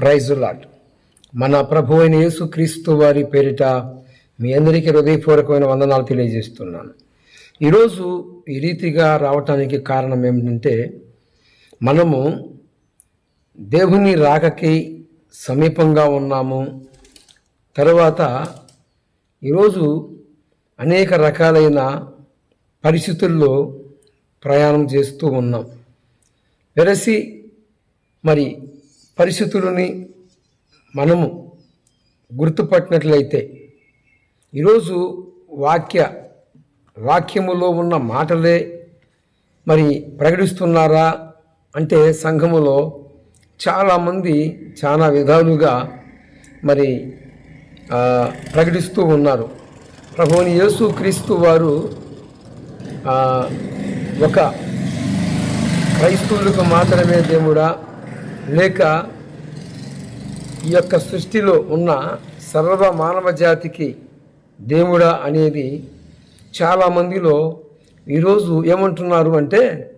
Praise lord మన ప్రభు అయిన యేసుక్రీస్తు వారి పేరిట మీ అందరికీ హృదయపూర్వకమైన వందనాలు తెలియజేస్తున్నాను. ఈరోజు ఈ రీతిగా రావటానికి కారణం ఏమిటంటే మనము దేవుని రాకకి సమీపంగా ఉన్నాము. తర్వాత ఈరోజు అనేక రకాలైన పరిస్థితుల్లో ప్రయాణం చేస్తూ ఉన్నాం. వెరసి మరి పరిస్థితులని మనము గుర్తుపట్టినట్లయితే ఈరోజు వాక్య వాక్యములో ఉన్న మాటలే మరి ప్రకటిస్తున్నారా అంటే సంఘములో చాలామంది చాలా విధాలుగా మరి ప్రకటిస్తూ ఉన్నారు. ప్రభువుని యేసు క్రీస్తు వారు ఒక క్రైస్తవులకు మాత్రమే దేవుడా లేక ఈ యొక్క సృష్టిలో ఉన్న సర్వ మానవ జాతికి దేవుడా అనేది చాలామందిలో ఈరోజు ఏమంటున్నారు అంటే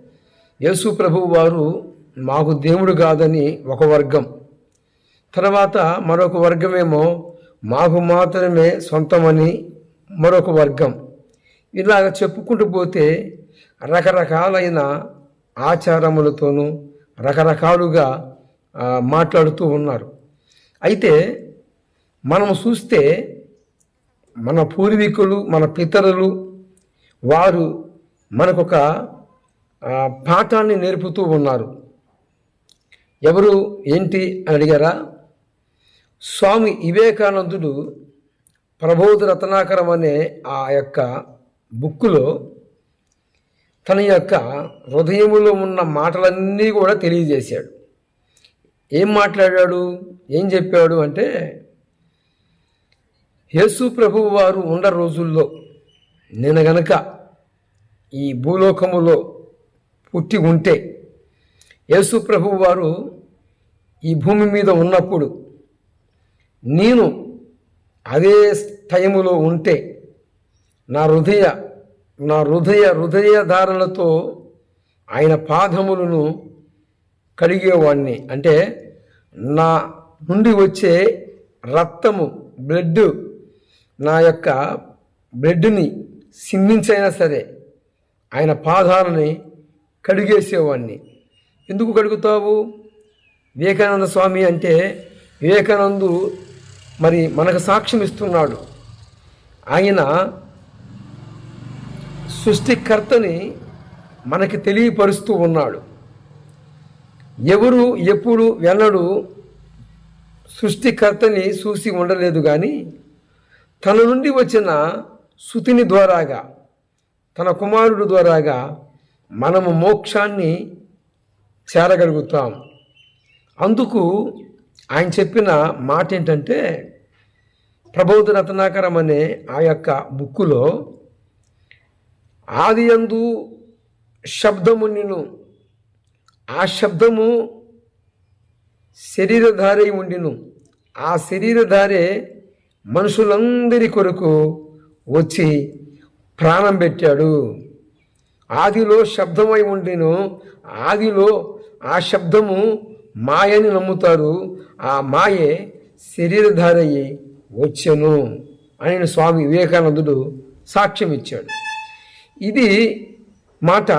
యేసు ప్రభువు వారు మాకు దేవుడు కాదని ఒక వర్గం. తర్వాత మరొక వర్గమేమో మాకు మాత్రమే సొంతమని మరొక వర్గం. ఇలాగ చెప్పుకుంటూ పోతే రకరకాలైన ఆచారములతోనూ రకరకాలుగా మాట్లాడుతూ ఉన్నారు. అయితే మనము చూస్తే మన పూర్వీకులు మన పితరులు వారు మనకొక పాఠాన్ని నేర్పుతూ ఉన్నారు. ఎవరు ఏంటి అని అడిగారా? స్వామి వివేకానందుడు ప్రబోధ రత్నాకరం అనే ఆ యొక్క బుక్కులో తన యొక్క హృదయములో ఉన్న మాటలన్నీ కూడా తెలియజేశాడు. ఏం మాట్లాడాడు? ఏం చెప్పాడు అంటే యేసు ప్రభువు వారు ఉన్న రోజుల్లో నేను గనక ఈ భూలోకములో పుట్టి ఉంటే యేసు ప్రభువు వారు ఈ భూమి మీద ఉన్నప్పుడు నేను అదే టైములో ఉంటే నా హృదయ నా హృదయ హృదయధారణలతో ఆయన పాదములను కడిగేవాడిని అంటే నా నుండి వచ్చే రక్తము బ్లడ్ నా యొక్క బ్లడ్ని సిందించైనా సరే ఆయన పాదాలని కడిగేసేవాడిని ఎందుకు కడుగుతావు? వివేకానంద స్వామి అంటే వివేకానందు మరి మనకు సాక్ష్యం ఇస్తున్నాడు. ఆయన సృష్టికర్తని మనకి తెలియపరుస్తూ ఉన్నాడు. ఎవరు ఎప్పుడు వెన్నడు సృష్టికర్తని చూసి ఉండలేదు కానీ తన నుండి వచ్చిన శుతిని ద్వారాగా తన కుమారుడు ద్వారాగా మనము మోక్షాన్ని చేరగలుగుతాం. అందుకు ఆయన చెప్పిన మాట ఏంటంటే ప్రబోధ రత్నాకరం అనే ఆ యొక్క బుక్కులో ఆది యందు శబ్దము నిన్ను ఆ శబ్దము శరీరధారై ఉండిను. ఆ శరీరధారే మనుషులందరి కొరకు వచ్చి ప్రాణం పెట్టాడు. ఆదిలో శబ్దమై ఉండిను. ఆదిలో ఆ శబ్దము మాయని నమ్ముతారు. ఆ మాయే శరీరధారయ్యి వచ్చెను అని స్వామి వివేకానందుడు సాక్ష్యం ఇచ్చాడు ఇది మాట